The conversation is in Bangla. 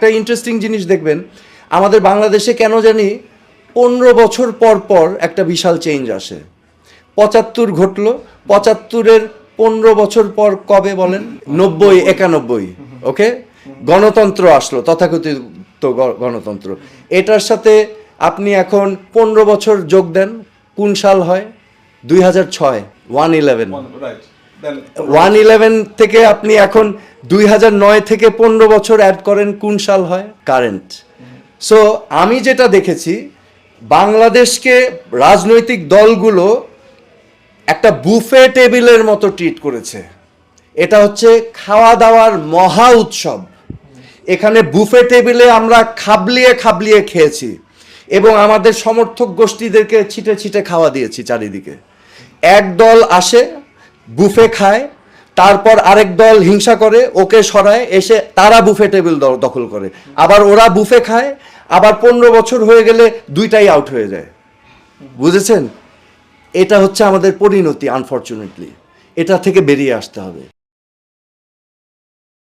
একটা ইন্টারেস্টিং জিনিস দেখবেন, আমাদের বাংলাদেশে কেন জানি পনেরো বছর পর পর একটা বিশাল চেঞ্জ আসে। পঁচাত্তর ঘটলো, পঁচাত্তরের পনেরো বছর পর কবে বলেন? নব্বই, একানব্বই ওকে গণতন্ত্র আসলো, তথাকথিত গণতন্ত্র। এটার সাথে আপনি এখন পনেরো বছর যোগ দেন, কোন সাল হয়? দুই হাজার ছয় ওয়ান ইলেভেন ওয়ান ইলেভেন থেকে আপনি এখন দুই হাজার নয় থেকে পনেরো বছর অ্যাড করেন, কোন সাল হয়? কারেন্ট সো আমি যেটা দেখেছি, বাংলাদেশকে রাজনৈতিক দলগুলো একটা বুফে টেবিলের মতো ট্রিট করেছে। এটা হচ্ছে খাওয়া দাওয়ার মহা উৎসব। এখানে বুফে টেবিলে আমরা খাবলিয়ে খাবলিয়ে খেয়েছি এবং আমাদের সমর্থক গোষ্ঠীদেরকে ছিটে ছিটে খাওয়া দিয়েছি চারিদিকে। এক দল আসে বুফে খায়, তারপর আরেক দল হিংসা করে, ওকে সরায়, এসে তারা বুফে টেবিল দখল করে। আবার ওরা বুফে খায়, আবার পনেরো বছর হয়ে গেলে দুইটাই আউট হয়ে যায়। বুঝেছেন? এটা হচ্ছে আমাদের পরিণতি আনফর্চুনেটলি এটা থেকে বেরিয়ে আসতে হবে।